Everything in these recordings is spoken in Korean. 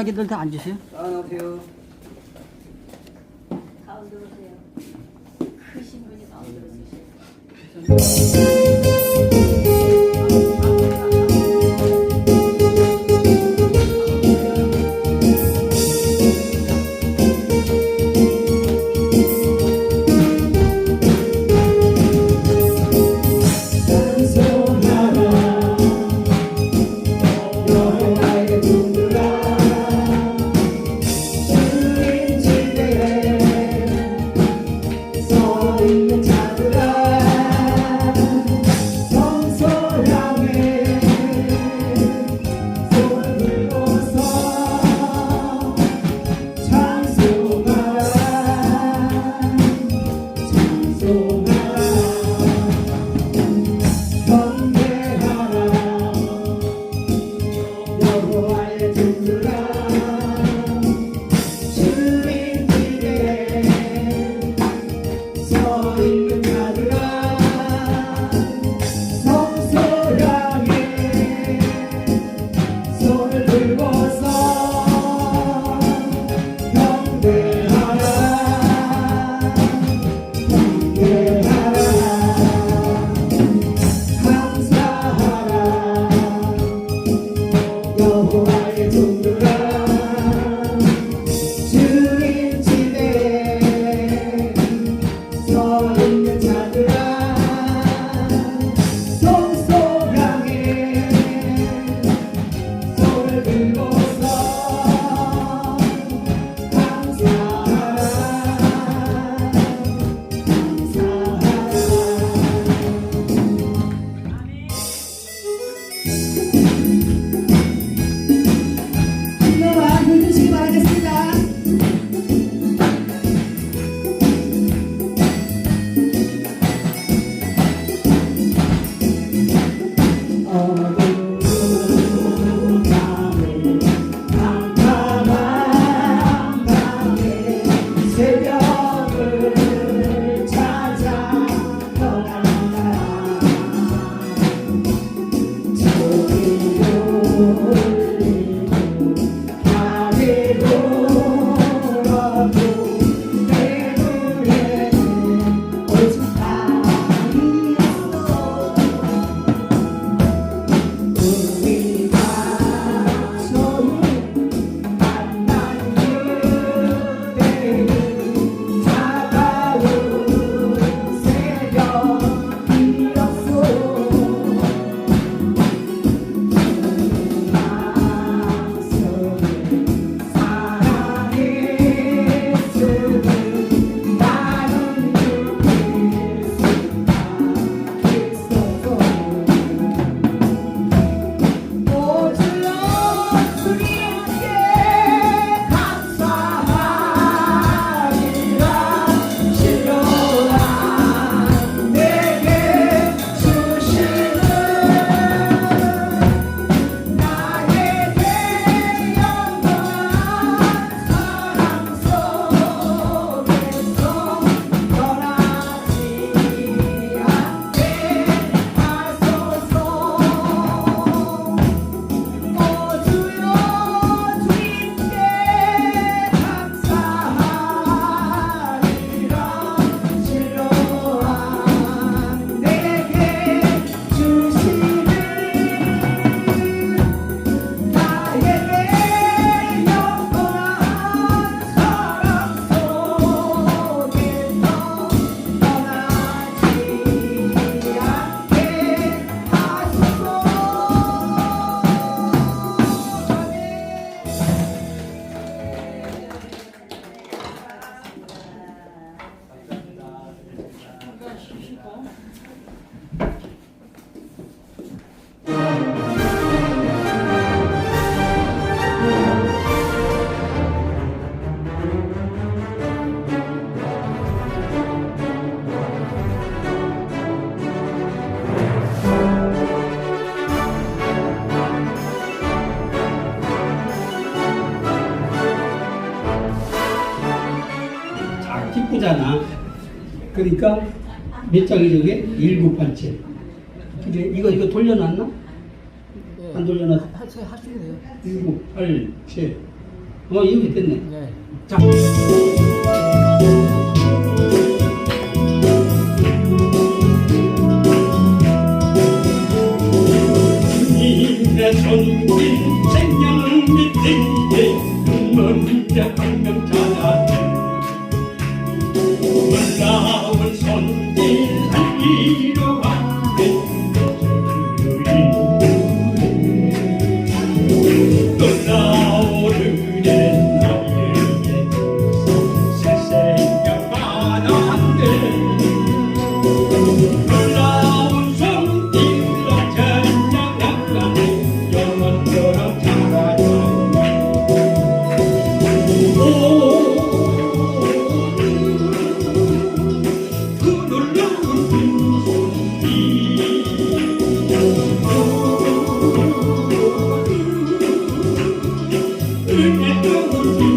자기들 다 앉으세요. 아, 안녕하세요. 가운데 오세요. 크신 분이 가운데 오세요. 그러니까 몇 장이 저게? 1 9반째 근데 이거 이거 돌려놨나? 네. 안 돌려놨어? 하세요 하시네요. 1 9 8 7. 어 이렇게 됐네. 네. 자. 전기 생명 밑에 눈먼 자 광명차 영원토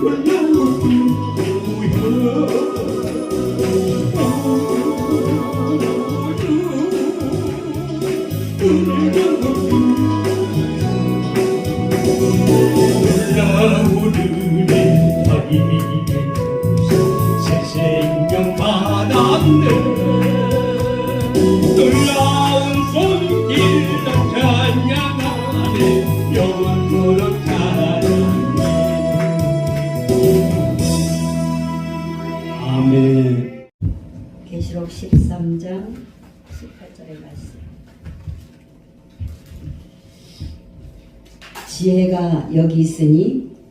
그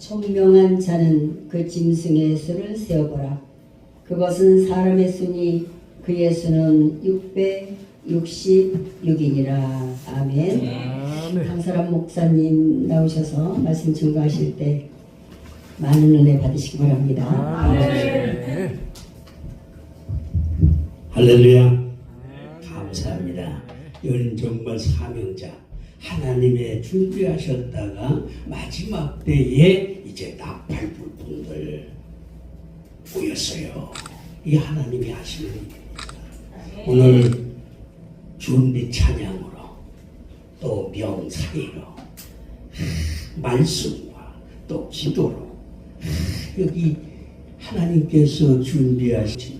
총명한 자는 그 짐승의 수를 세어보라. 그것은 사람의 수니 그의 수는 666이니라. 아멘. 강사람 목사님 나오셔서 말씀 증거하실 때 많은 은혜 받으시기 바랍니다. 네. 할렐루야. 감사합니다. 이는 정말 사명자 하나님의 준비하셨다가 마지막 때에 이제 나팔 불풍들 보였어요. 이 하나님이 하시는 일입니다. 오늘 준비 찬양으로 또 명사이로 말씀과 또 기도로 여기 하나님께서 준비하십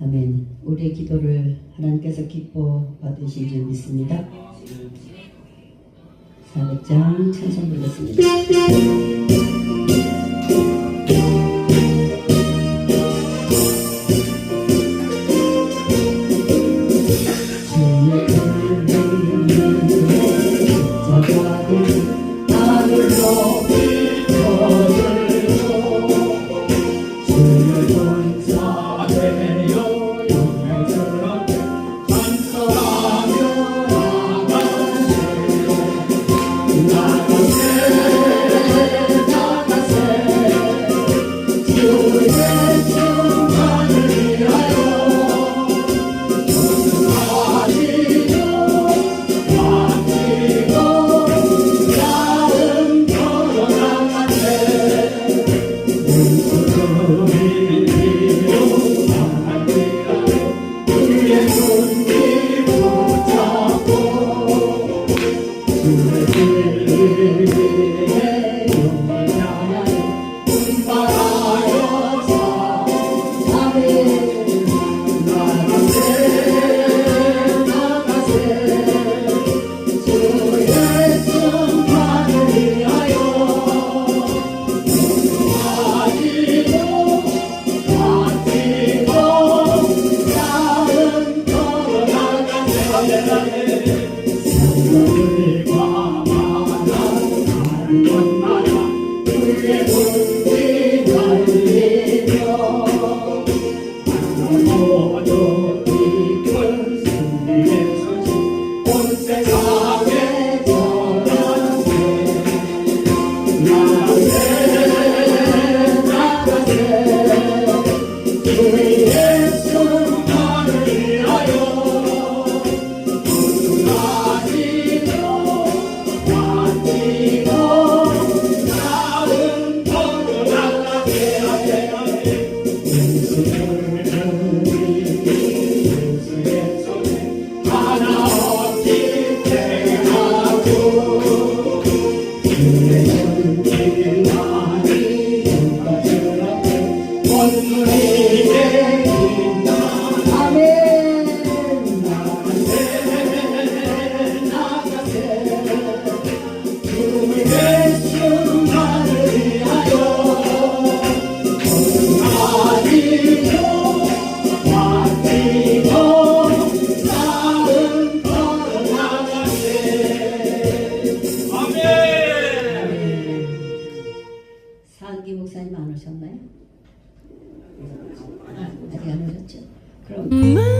아멘. 우리의 기도를 하나님께서 기뻐 받으신 줄 믿습니다. 400장 찬송 부르겠습니다. 오